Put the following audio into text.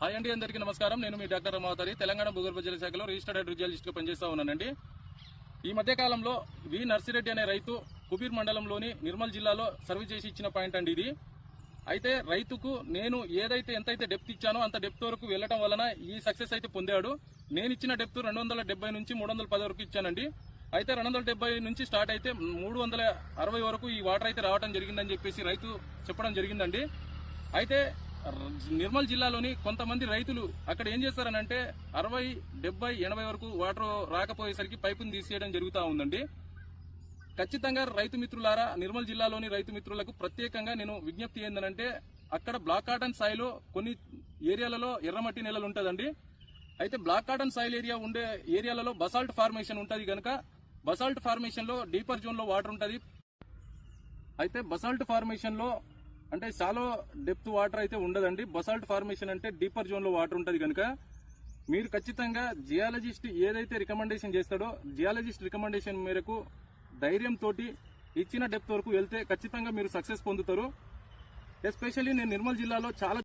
Hi అండి అందరికీ నమస్కారం. నేను మీ డాక్టర్ రమావతారి. తెలంగాణ భూగర్భ జల శాఖలో రిజిస్టర్డ్ హైడ్రోజియాలజిస్ట్గా పనిచేస్తూ ఉన్నానండి. ఈ మధ్యకాలంలో వి నర్సిరెడ్డి అనే రైతు కుబీర్ మండలంలోని నిర్మల్ జిల్లాలో సర్వే చేసి ఇచ్చిన పాయింట్ అండి ఇది. అయితే రైతుకు నేను ఏదైతే ఎంతైతే డెప్త్ ఇచ్చానో అంత డెప్త్ వరకు వెళ్ళటం వలన ఈ సక్సెస్ అయితే పొందాడు. నేను ఇచ్చిన డెప్త్ రెండు వందల డెబ్బై నుంచి మూడు వందల పది వరకు ఇచ్చానండి. అయితే రెండు వందల డెబ్బై నుంచి స్టార్ట్ అయితే మూడు వందల అరవై వరకు ఈ వాటర్ అయితే రావడం జరిగిందని చెప్పేసి రైతు చెప్పడం జరిగిందండి. అయితే నిర్మల్ జిల్లాలోని కొంతమంది రైతులు అక్కడ ఏం చేస్తారనంటే అరవై డెబ్బై ఎనభై వరకు వాటర్ రాకపోయేసరికి పైపుని తీసేయడం జరుగుతూ ఉందండి. ఖచ్చితంగా రైతు మిత్రులారా నిర్మల్ జిల్లాలోని రైతు మిత్రులకు ప్రత్యేకంగా నేను విజ్ఞప్తి ఏందనంటే అక్కడ బ్లాక్ కాటన్ సాయిలో కొన్ని ఏరియాలలో ఎర్రమట్టి నేలలు ఉంటుందండి. అయితే బ్లాక్ కాటన్ సాయిల్ ఏరియా ఉండే ఏరియాలలో బసాల్ట్ ఫార్మేషన్ ఉంటుంది కనుక బసాల్ట్ ఫార్మేషన్లో డీపర్ జోన్లో వాటర్ ఉంటుంది. అయితే బసాల్ట్ ఫార్మేషన్లో అంటే చాలా డెప్త్ వాటర్ అయితే ఉండదండి. బసాల్ట్ ఫార్మేషన్ అంటే డీపర్ జోన్లో వాటర్ ఉంటుంది కనుక మీరు ఖచ్చితంగా జియాలజిస్ట్ ఏదైతే రికమెండేషన్ చేస్తాడో జియాలజిస్ట్ రికమెండేషన్ మేరకు ధైర్యం తోటి ఇచ్చిన డెప్త్ వరకు వెళ్తే ఖచ్చితంగా మీరు సక్సెస్ పొందుతారు. ఎస్పెషల్లీ నేను నిర్మల్ జిల్లాలో చాలా